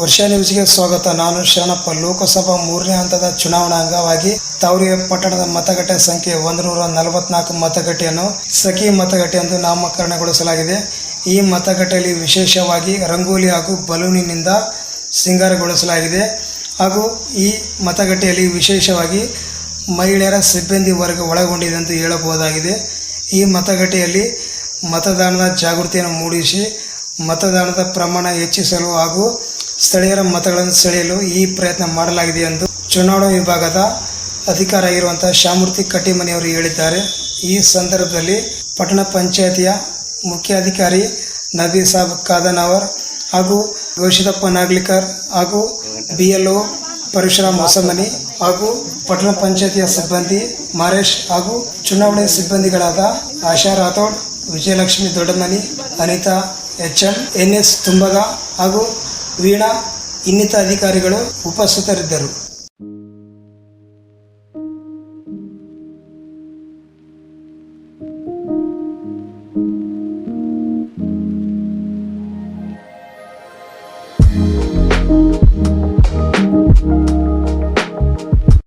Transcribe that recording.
ವರ್ಷ ನ್ಯೂಸ್ಗೆ ಸ್ವಾಗತ. ನಾನು ಶರಣಪ್ಪ. ಲೋಕಸಭಾ ಮೂರನೇ ಹಂತದ ಚುನಾವಣಾ ಅಂಗವಾಗಿ ತಾವರಿಯ ಪಟ್ಟಣದ ಮತಗಟ್ಟೆ ಸಂಖ್ಯೆ ಒಂದು ನೂರ ನಲವತ್ನಾಲ್ಕು ಮತಗಟ್ಟೆಯನ್ನು ಸಖಿ ಮತಗಟ್ಟೆ ಎಂದು ನಾಮಕರಣಗೊಳಿಸಲಾಗಿದೆ. ಈ ಮತಗಟ್ಟೆಯಲ್ಲಿ ವಿಶೇಷವಾಗಿ ರಂಗೋಲಿ ಹಾಗೂ ಬಲೂನಿನಿಂದ ಸಿಂಗಾರಗೊಳಿಸಲಾಗಿದೆ. ಹಾಗೂ ಈ ಮತಗಟ್ಟೆಯಲ್ಲಿ ವಿಶೇಷವಾಗಿ ಮಹಿಳೆಯರ ಸಿಬ್ಬಂದಿ ವರ್ಗ ಒಳಗೊಂಡಿದೆ ಎಂದು ಹೇಳಬಹುದಾಗಿದೆ. ಈ ಮತಗಟ್ಟೆಯಲ್ಲಿ ಮತದಾನದ ಜಾಗೃತಿಯನ್ನು ಮೂಡಿಸಿ ಮತದಾನದ ಪ್ರಮಾಣ ಹೆಚ್ಚಿಸಲು ಹಾಗೂ ಸ್ಥಳೀಯರ ಮತಗಳನ್ನು ಸೆಳೆಯಲು ಈ ಪ್ರಯತ್ನ ಮಾಡಲಾಗಿದೆ ಎಂದು ಚುನಾವಣಾ ವಿಭಾಗದ ಅಧಿಕಾರ ಆಗಿರುವಂತಹ ಶಾಮೂರ್ತಿ ಕಟ್ಟಿಮನಿಯವರು ಹೇಳಿದ್ದಾರೆ. ಈ ಸಂದರ್ಭದಲ್ಲಿ ಪಟ್ಟಣ ಪಂಚಾಯತಿಯ ಮುಖ್ಯಾಧಿಕಾರಿ ನಬಿ ಸಾಬ್ ಕಾದನವರ್ ಹಾಗೂ ಘೋಷಿತಪ್ಪ ನಾಗ್ಲಿಕರ್ ಹಾಗೂ B L O Parashuram Hosamani ಹಾಗೂ ಪಟ್ಟಣ ಪಂಚಾಯತಿಯ ಸಿಬ್ಬಂದಿ ಮಾರೇಶ್ ಹಾಗೂ ಚುನಾವಣೆ ಸಿಬ್ಬಂದಿಗಳಾದ Asha Rathod, Vijayalakshmi Doddamani, Anita H M N S Tumbaga ಹಾಗೂ ವೀಣಾ ಇನ್ನಿತರ ಅಧಿಕಾರಿಗಳು ಉಪಸ್ಥಿತರಿದ್ದರು.